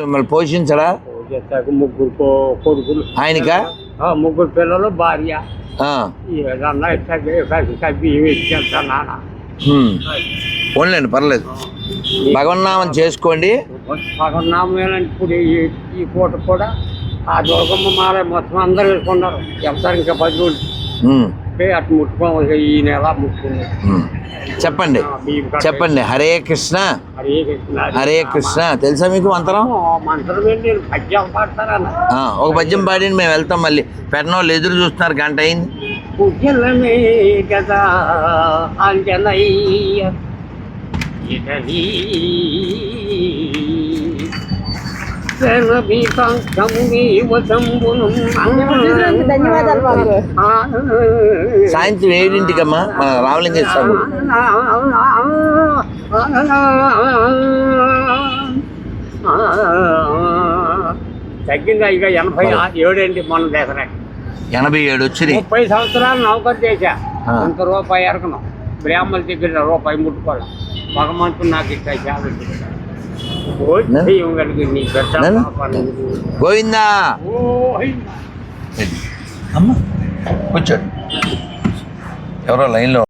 మిమ్మల్ని పోషించడా? ముగ్గురు కొడుకులు. ఆయనకా? ముగ్గురు పిల్లలు భార్య. పోన్లేండి పర్లేదు. భగవన్నామం చేసుకోండి. నామేనంటే ఇప్పుడు ఈ- పూట కూడా ఆ దుర్గమ్మ మారే మొత్తం అందరూ వేసుకున్నారు. చెప్తారు ఇంకా పది రోజులు అటు ముట్టుకోవాలి ఈ నెల ముట్టుకుంది. చెప్పండి. చెప్పండి. హరే కృష్ణ. హరే కృష్ణ. హరే కృష్ణ. తెలుసా మీకు మంత్రం? ఒక పద్యం పాడి మేము వెళ్తాం మళ్ళీ. పెట్టిన వాళ్ళు ఎదురు చూస్తున్నారు గంట అయింది. కదా అంజనయ్య సాయంత్రం ఏడింటికమ్మా మన రామలింగేశ్వర గుడి. తగ్గిందా ఇక ఎనభై ఏడేంటి మొన్న దసరా ఎనభై ఏడు వచ్చినాయి. ముప్పై సంవత్సరాలు నౌకర్ చేశా. ఇంత రూపాయి ఎరకను బ్రాహ్మణ దగ్గర రూపాయి ముట్టుకోవాలి భగవంతుడు నాకు ఇక్కడ చేపట్టి గోవిందా. అమ్మ కూర్చోండి ఎవరో లైన్లో